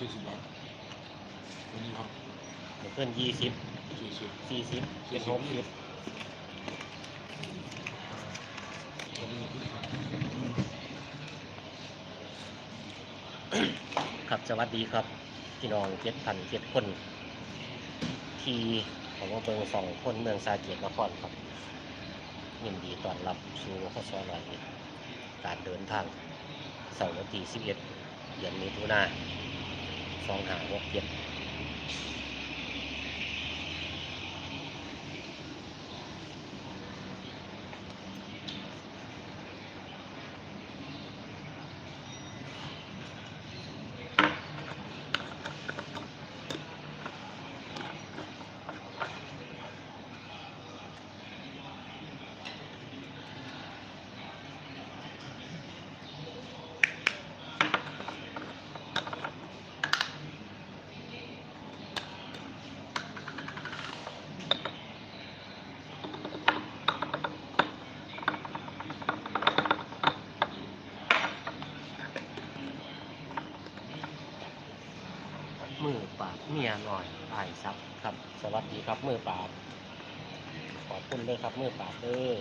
สี่สิบบาทวันนี้ครับเดี๋ยวเพิ่นยี่สิบสี่สิบสี่สิบเป็นหกสิบวันนี้คือครับสวัสดีครับพี่น้องเจ็ดพันเจ็ดคน ที่ของว่าเบิงสองคนเมืองสาเกตนครครับยินดีต้อนรับสู่ข้อสอลอยการเดินทางเสาร์วันที่สิบเอ็ดเดือนมิถุนาย สองหาหกเจ็ด เมียหน่อยอายซับครับ สวัสดีครับมือปราบขอบคุณเลยครับมือปราบเด้อ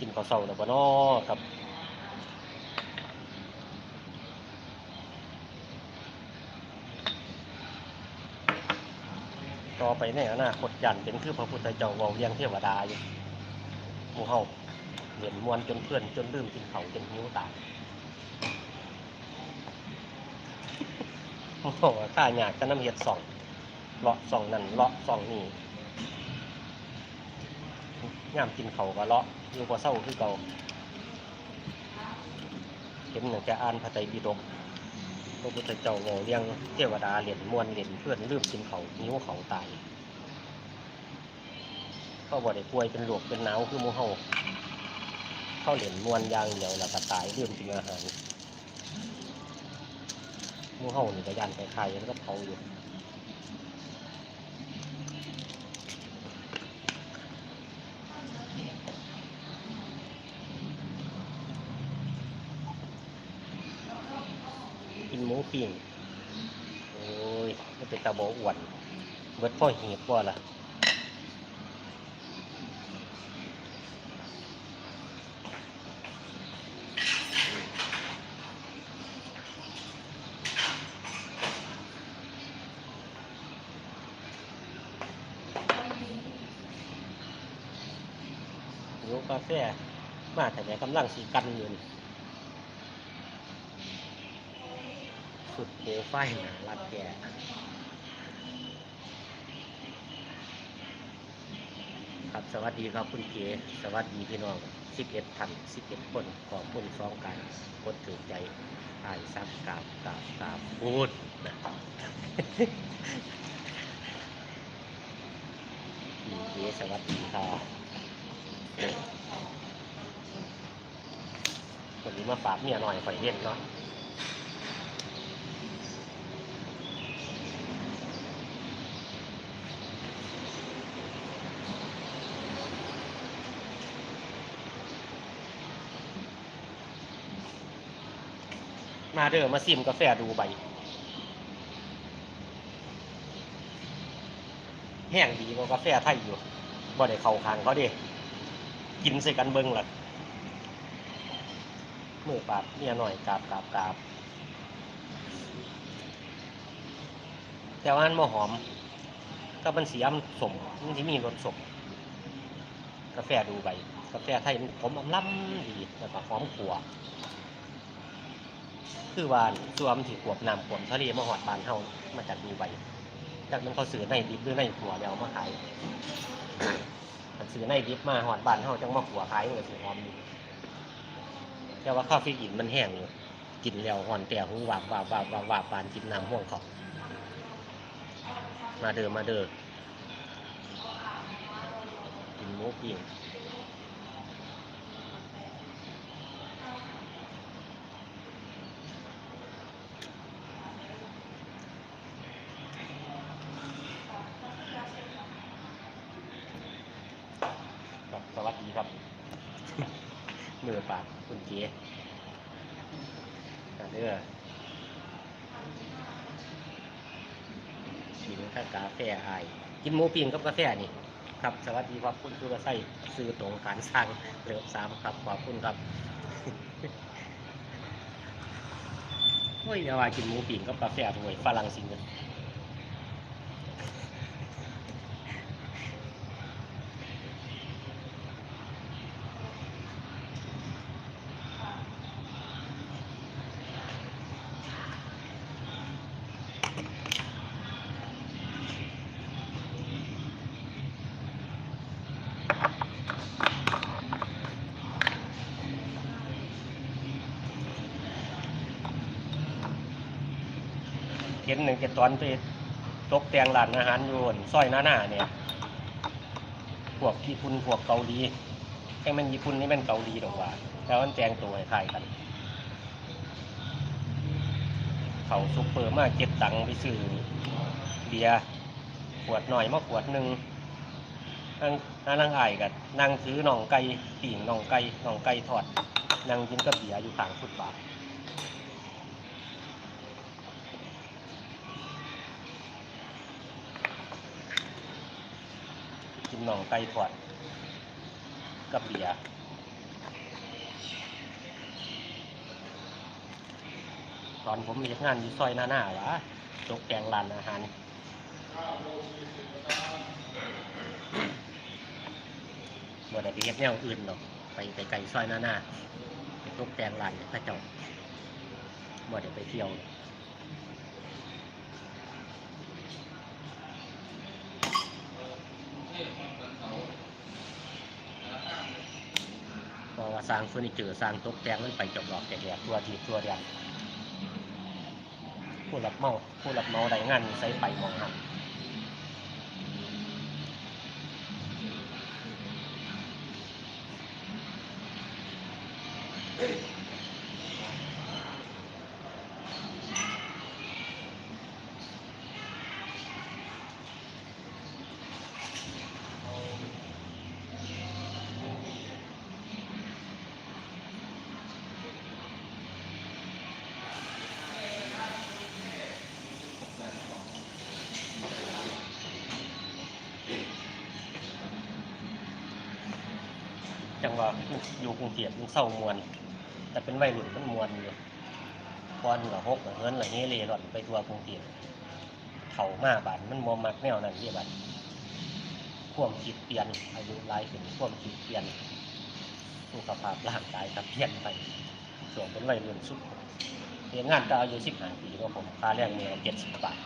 กินข้าวเสาแล้วบ่น้อครับ ไปในอนาคตยันเป็นคือพระพุทธเจ้าเวาเรียงเทวดาอยู่หมู่เฮาเห็นมวนจนเพื่อนจนลืมกินเขาจนหิวตายโอ้โหข้าอยากจะน้ำเห็ดสองเลาะสองนั่นเลาะสองนี่ย่ามกินเขาก็เลาะอยู่กว่าเศร้าคือเก่าเห็นหนึ่งจะอ่านพระไตรปิฎกพระพุทธเจ้าเงาเลี้ยงเทวดาเหรียญมวลเหรียญเพื่อนลืมกินเขานิ้วเขาตาย เขาบ่ได้ป่วยเป็นโรคเป็นหนาวคือหมูเฮาเข้าเหรียญมวลอย่างเดียวแล้วก็ตายลืมกินอาหารหมูเฮานี่ก็ยันไปใครแล้วก็เขาอยู่กินหมูปิ้งโอ้ยมันเป็นตาบอ้วนเบิดพ่อหีบบ่าล่ะ แฟมาแต่ไหนกำลังสีกันอยู่นี่สุดโปไฟล์นะรักแกครับสวัสดีครับคุณเก๋สวัสดีพี่น้อง11ท่าน11คนขอบคุณสองการกดถือใจอายซับกราบกราบกราบพูดนะพี่เก๋สวัสดีครับันนี้มาฝากเมียหน่อยข่อยเย็นเนาะมาเด้อมาซิมกาแฟดูใบแห้งดีกว่ากาแฟไทยอยู่บ่ได้เข้าคางเขาด้กินใส่กันเบิ่งล่ะ มือปาดเมียหน่อยกราบกราบกราบแต่ว่ามันบ่หอมก็มันเสียมันสมมันที่มีรสสมกาแฟดูใบกาแฟไทยมันผมอำล้ำดีแล้วก็หอมขัวคือว่าสวมที่ขวบน้ำขวบทะเลมาหอดบานเฮามาจากดูไบจากนั้นเขาซื้อในดิบหรือในขัวแล้วเอามาขายซื้อในดิบมาหอดบานเฮาจังมาขัวขายมันก็สิหอมอยู่ แต่ว่าคาเฟอีนมันแห้งอยู่กินแล้วหอนแต่หูวาบวาบวาบวาบวาบปานกินน้ำห่วงเขามาเด้อมาเด้อกินหมูปิ้ง ครับสวัสดีครับ มือปากคุณเก๋อันเด้อกินข้าวกา แฟไอายกินหมูปิ้งกับกาแฟนี่ครับสวัสดีครับคุณสุรไส้ซื้อตรงการสร้างเลิฟสามครับขอบคุณครับโอ้ยเดี๋ยวว่ากินหมูปิ้งกับกาแฟด้วยฝรั่งสิงเห็น หนึ่งเจ็ดตอนไปตกแต่งร้านอาหารอยู่อั่นซอยหน้าหน้าเนี่ยพวกญี่ปุ่นพวกเกาหลีแค่มันญี่ปุ่นนี่มันเกาหลีดอกว่า แล้วมันแจงตัวคล้ายกันเขาซุปเปอร์มาเก็บตังค์ไปซื้อเบียร์ขวดหน่อยมาขวดหนึ่งนั่งนั่งไอ้ายกันนั่งซื้อหน่องไก่ปิ่งหน่องไก่หน่องไก่ทอดนั่งกินกับเบียร์อยู่ข้างฟุตบาท หน่องไก่ทอดกับเบียร์ตอนผมมีงานอยู่ซอยหน้าหน้าวะตกแต่งร้านอาหารบ่ได้ไปเฮ็ดแนวอื่นหรอกไปไปไกลซอยหน้าหน้าไปตกแต่งร้านพระเจ้าบ่ได้ไปเที่ยว เพราะว่า สร้างเฟอร์นิเจอร์สร้างตกแต่งมันไปจบหลอกแจกๆตัวทีตัวเดียวผู้รับเมาผู้รับเมาได้งานใส่ไปมองหัน ว่าอยู่กรุงเทพมันเศร้ามวน แต่เป็นวัยรุ่นมันมวนอยู่พอนละหกละเฮิร์นละเฮเร่ร่อนไปทัวกรุงเทพเข่ามาบานมันบ่มักแนวนั้นเรียบัดควมคิดเปลี่ยนอายุหลายขึ้นควมคิดเปลี่ยนสุขภาพร่างกายก็เปลี่ยนไปส่วนเป็นวัยรุ่นสุดเรียนงานก็อายุสิบห้าปีก็ผมค่าแรงเดือนเจ็ดสิบบาท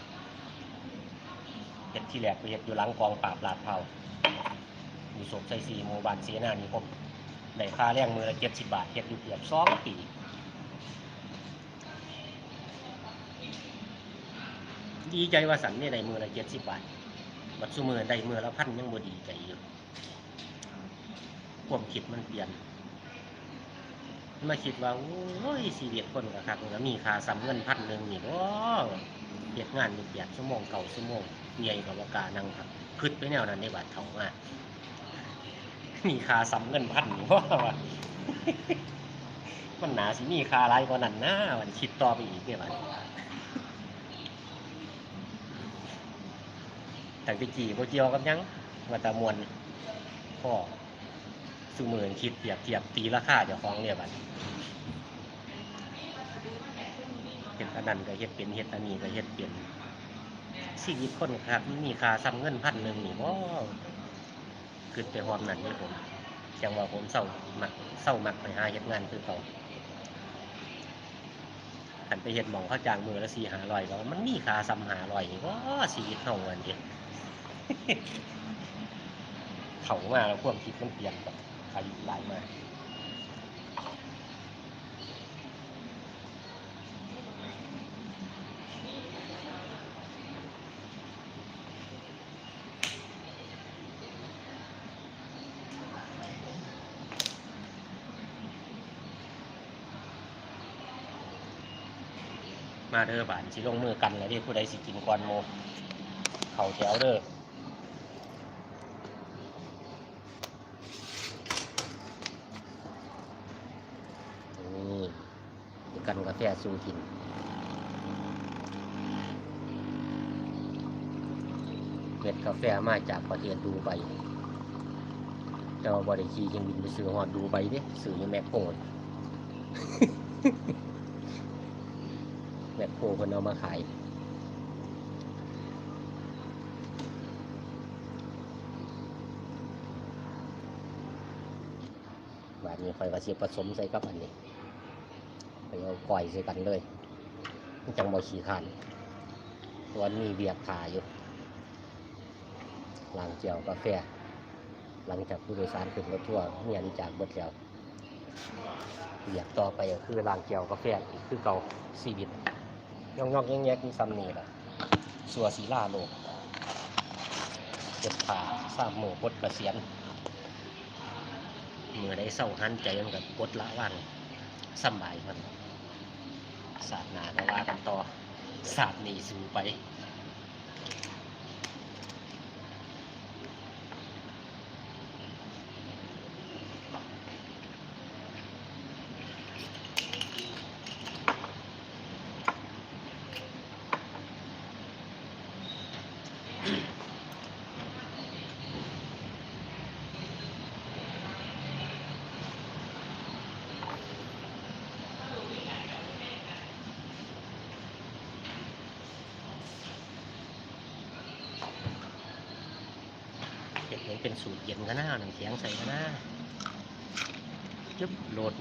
เฮ็ดที่แรกไปเฮ็ดอยู่หลังกองปราบลาดเผาอยู่โศกไซซีหมู่บ้านเสียหน้านิคม ได้ค่าแรงมือละเจ็ดสิบบาทเฮ็ดอยู่เกือบสองปีดีใจว่าสันนี่ได้มือละเจ็ดสิบบาทบัดซุมือได้มือละพันยังบ่ดีใจอยู่ความคิดมันเปลี่ยนมาคิดว่าโอ้ยชีวิตคนกะคักแล้วมีค่าซ้ำเงินพันหนึ่งนี่ก็เฮ็ดงานอยู่แปดชั่วโมงเก่าชั่วโมงเหนื่อยกับว่ากานั่งครับคิดไปแนวนั้นในบาทเท่ามาก มีค่าซ้ำเงินพันนี่ว่าว่ามันหนาสิมีค่าอะไรกว่านั้นนะวันคิดต่อไปอีกเนี่ยบัดแต่ไปกี่โบเกี่ยวกับยังว่าตามวนพ่อสุมือนคิดเปรียบเทียบตีราคาเจ้าของเนี่ยบัดเห็ดอันนั้นก็เฮ็ดเป็นเฮ็ดอันนี้ก็เฮ็ดเป็นชีวิตคนครับมีค่าซ้ำเงินพันหนึ่งนี่บ่ ขึ้นไปหอมนั่นนี่ผมจังว่าผมเศร้ามักเศร้ามักไปหาเฮ็ดงานคือเขาขันไปเห็ดหมองเขาจางมือและสีหาลอยแล้วมันมีคาซ้ำหาลอยก็สีเท่ากันเดียเขามาแล้วความคิดมันเปลี่ยนแบบอายุหลายมาก มาเด้อบานสิลงมือกันแล้วที่ผู้ใดสิกินก่อนโมเขาแถวเด้อนี่กันกาแฟสูกินเม็ดกาแฟมาจากประเทศดูไบแต่ว่าบริขี่ยังบินไปซื้อฮอดดูไบเด้ซื้อแมคโคร แมคโครเพิ่นเอามาขายบาดนี้คอยก็สิผสมใส่กับอันนี้ไปเอาก่อยใส่กันเลยมันจังบ่ขี้ข้านตันมีเบียกขาอยู่หล้างเจียวกาแฟ หลังจากผู้โดยสารขึ้นรถทัวร์เมียนจากเบิดแล้วเบียกต่อไปก็คือลางเจียวกาแฟคือเก่าชีวิต ยองยองแยงแยกมีซ้ำนี่แหละสัวสีลาโลกเจ็บขาสามหมู่ปดกระเสียนเมื่อได้เศร้าหันใจมันกับปดละว่างสบายมันศาสนาก็ว่ากันต่อศาสตร์นี่สู่ไป เห็ดให้เป็นสูตรเย็นก็น่าหนังเสียงใส่ก็น่าจึ๊บโหลด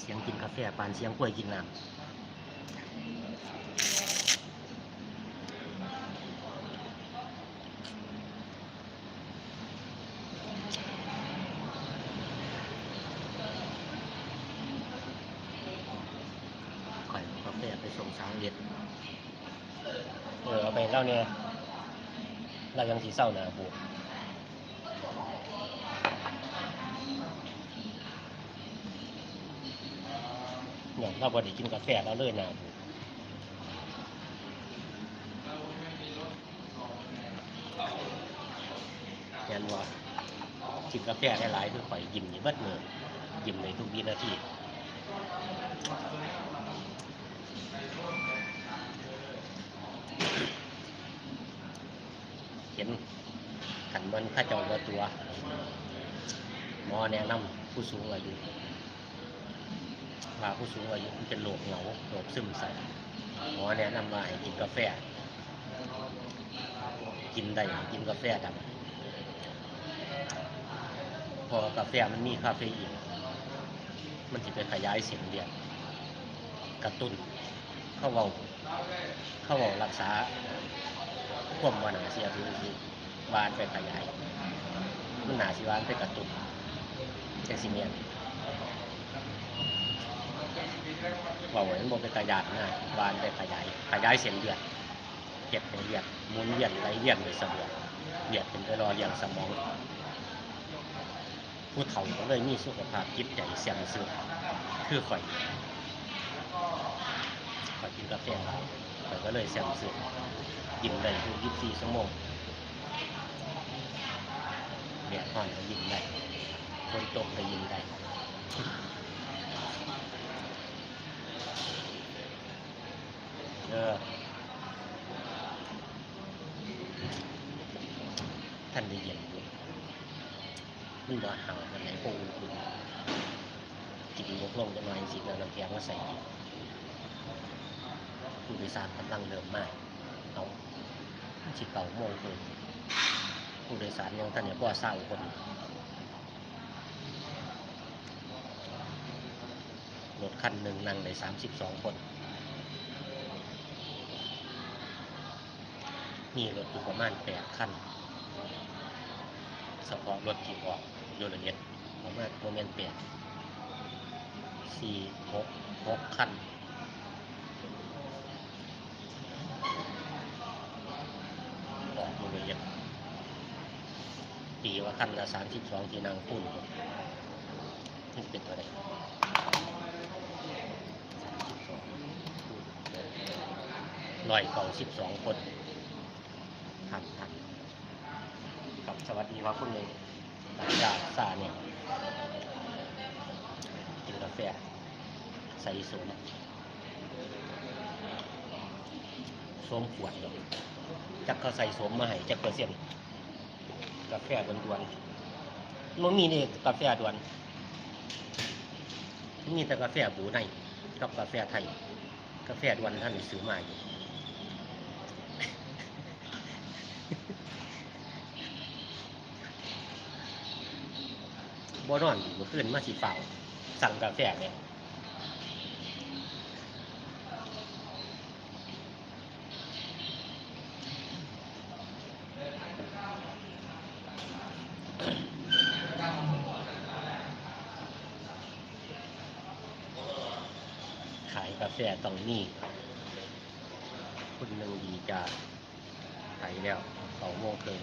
เสียงกินกาแฟปานเสียงกล้วยกินน้ำข่อยเอากาแฟไปส่งสาวเย็ดเออเอาไปเล่าเนี่ย เรายังสีเรานาบูดเนี่ยเราบอดีกินกาแฟแล้วเลยหนาบูดยันว่ากินกาแฟหลายๆคือข่อยยิ้มอยู่เบิดเมื่อยิ้มในทุกวินาที ขันมันข้าเจอตัว หมอแนะนำผู้สูงอายุว่าผู้สูงอายุเป็นโรคเหงาโรคซึมเศร้าหมอแนะนำว่าให้กินกาแฟ กินได้กินกาแฟดำเพอกาแฟมันมีคาเฟอีนมันจะไปขยายเส้นเลือดกระตุ้น เข้าเว้าเข้าเว้ารักษาควบว่านาเสียคื อคือบานไปขยาย มันหนาสิวานไปกระตุกแจ็คซิเมียนว่าเหมือนบนไปขยายนะบานไปขยายขยายเส้นเลือดเก็บในเลือดมุนเวียนไหลเวียนโดยสะดวกเลือดเป็นไปรอเลี้ยงสมอง ผู้เฒ่าก็เลยมีสุขภาพจิตใจเสื่อมเสื่อมคือข่อยข่อยกินกาแฟหลายข่อยก็เลยเสื่อมเสื่อมยิ้มได้ทุกยี่สี่ชั่วโมง แดดร้อนก็ยิ้มได้ฝนตกก็ยิ้มได้เออท่านได้ย็นอยู่มันบ่หาวมันไหนพงอุ่นๆกินยกลงจะหน่อยสิแล้วน้ำแข็งมาใส่อีกผู้โดยสารกำลังเริ่มมากเอาสิตเก่าโมงเลย ผู้โดยสารยังท่านเนี่ยพ่อเศร้าคนรถคันหนึ่งนั่งได้สามสิบสองคนมีรถอยู่ประมาณแปดคันเฉพาะรถที่ออกโยนเอียดประมาณโมเมนต์แปดสี่หกหกคัน พันละสามสิบสองที่นั่งพุ่นนี่เป็นตัวไหนร้อยเก้าสิบสองคนหันหันครับกับสวัสดีครับคุณหนึ่งหลังจากซาเนี่ยกินกาแฟใส่สมสวมขวดเดียจักเขาใส่สวมมาให้จักเปอร์เซ็นต์ กาแฟด่วนๆมันมีนี่กาแฟด่วน มีแต่กาแฟบูในกับกาแฟไทย กาแฟด่วนท่านซื้อมาอยู่บ่นอนอยู่เมื่อคืนมาสิเฝ้าสั่งกาแฟเนี่ย แฟต้องนี่คุณหนึ่งดีจะไปแล้วสองโมงเกิน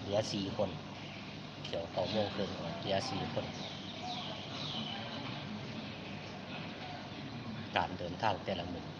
เหลือสี่คนเดี๋ยวต่อโมงครึ่งเหลือสี่คน การเดินทางแต่ละมือ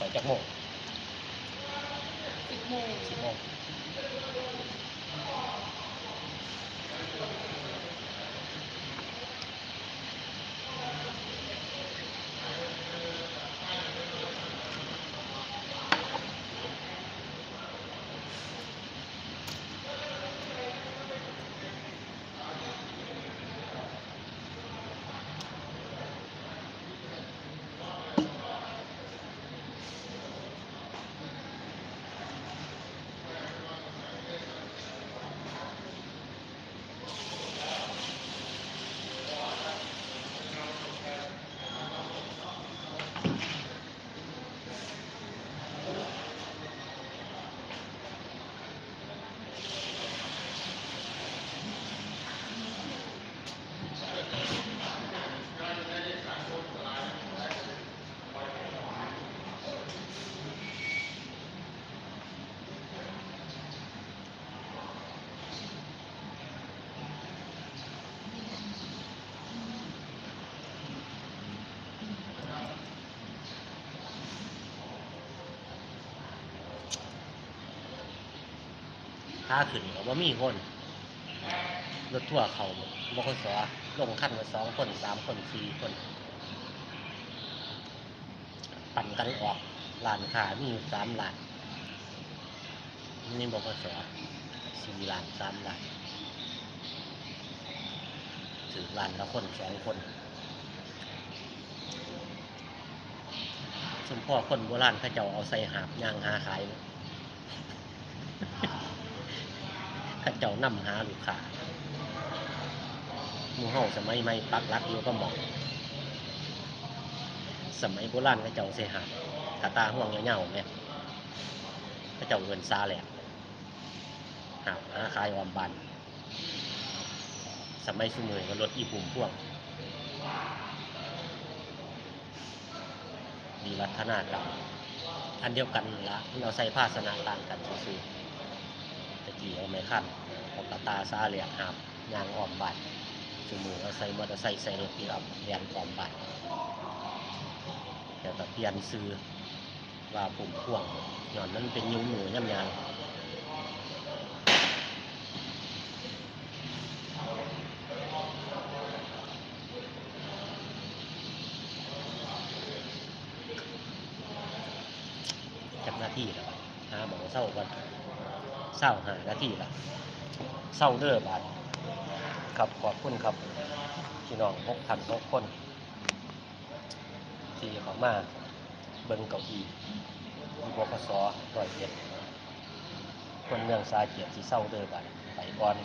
ต่อไปจากโมงสิบโมงสิบโมง พาขึ้นก็บ่มีคนรถทั่วเขาบกสลงขั้นละสองคนสามคนสี่คน ปั่นกันออกร้านค้ามีสามร้านนี่บกสสี่ร้านสามร้านถือร้านละคนสองคนสมพ่อคนโบราณเขาเจ้าเอาใส่หาบย่างหาขายเขาเจ้านำหาลูกค้ามู่เฮาสมัยใหม่ปักลักอยู่ก็หมองสมัยโบราณเขาเจ้าใส่หาบกระตาห่วงเงาๆเนี่ยเขาเจ้าเงินซาแหลกหาบหาขายออมบันสมัยสุมือก็รถอีปุ่มพ่วงมีวัฒนากรรมอันเดียวกันละเราใส่ภาชนะต่างกันซื่อ ๆตะกี้เอาไม้ขั้นเอากระตาซาเหลียกหาบยางอ้อมบ้านสมือเราใส่มอเตอร์ไซค์ใส่รถปีรับเรียนอ้อมบ้านแต่ก็เปลี่ยนซื้อว่าปุ่มพ่วงหย้อนมันเป็นยุงหนูย่ำยางจากหน้าที่แล้วหาหมอเศร้าก่อน เศร้าหานาที่ละเศร้าเด้อบาดครับขอบคุณครับพี่น้องหกพันหกคน ที่เขามาเบิ้งเก้าอี้ที่บกสร้อยเอ็ดคนเมืองสาเกียรติที่เศร้าเด้อบาดไปก่อน